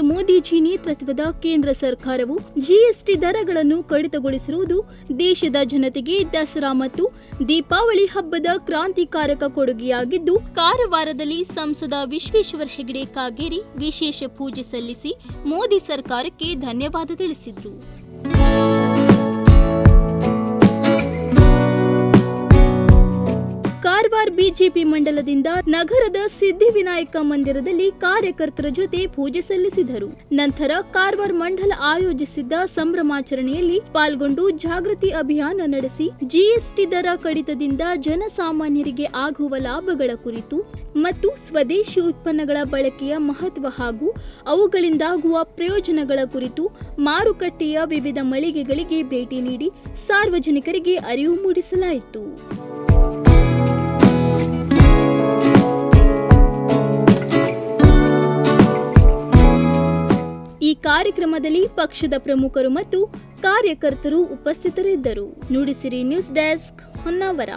ಮೋದಿಜಿ ನೇತೃತ್ವದ ಕೇಂದ್ರ ಸರ್ಕಾರವು ಜಿಎಸ್ಟಿ ದರಗಳನ್ನು ಕಡಿತಗೊಳಿಸಿರುವುದು ದೇಶದ ಜನತೆಗೆ ದಸರಾ ಮತ್ತು ದೀಪಾವಳಿ ಹಬ್ಬದ ಕ್ರಾಂತಿಕಾರಕ ಕೊಡುಗೆಯಾಗಿದ್ದು, ಕಾರವಾರದಲ್ಲಿ ಸಂಸದ ವಿಶ್ವೇಶ್ವರ ಹೆಗಡೆ ಕಾಗೇರಿ ವಿಶೇಷ ಪೂಜೆ ಸಲ್ಲಿಸಿ ಮೋದಿ ಸರ್ಕಾರಕ್ಕೆ ಧನ್ಯವಾದ ತಿಳಿಸಿದ್ರು. ಬಿಜೆಪಿ ಮಂಡಲದಿಂದ ನಗರದ ಸಿದ್ಧಿವಿನಾಯಕ ಮಂದಿರದಲ್ಲಿ ಕಾರ್ಯಕರ್ತರ ಜೊತೆ ಪೂಜೆ ಸಲ್ಲಿಸಿದರು. ನಂತರ ಕಾರವಾರ ಮಂಡಲ ಆಯೋಜಿಸಿದ್ದ ಸಂಭ್ರಮಾಚರಣೆಯಲ್ಲಿ ಪಾಲ್ಗೊಂಡು ಜಾಗೃತಿ ಅಭಿಯಾನ ನಡೆಸಿ ಜಿಎಸ್ಟಿ ದರ ಕಡಿತದಿಂದ ಜನಸಾಮಾನ್ಯರಿಗೆ ಆಗುವ ಲಾಭಗಳ ಕುರಿತು ಮತ್ತು ಸ್ವದೇಶಿ ಉತ್ಪನ್ನಗಳ ಬಳಕೆಯ ಮಹತ್ವ ಹಾಗೂ ಅವುಗಳಿಂದಾಗುವ ಪ್ರಯೋಜನಗಳ ಕುರಿತು ಮಾರುಕಟ್ಟೆಯ ವಿವಿಧ ಮಳಿಗೆಗಳಿಗೆ ಭೇಟಿ ನೀಡಿ ಸಾರ್ವಜನಿಕರಿಗೆ ಅರಿವು ಮೂಡಿಸಲಾಯಿತು. ಈ ಕಾರ್ಯಕ್ರಮದಲ್ಲಿ ಪಕ್ಷದ ಪ್ರಮುಖರು ಮತ್ತು ಕಾರ್ಯಕರ್ತರು ಉಪಸ್ಥಿತರಿದ್ದರು. Nudisiri news desk Honnavar.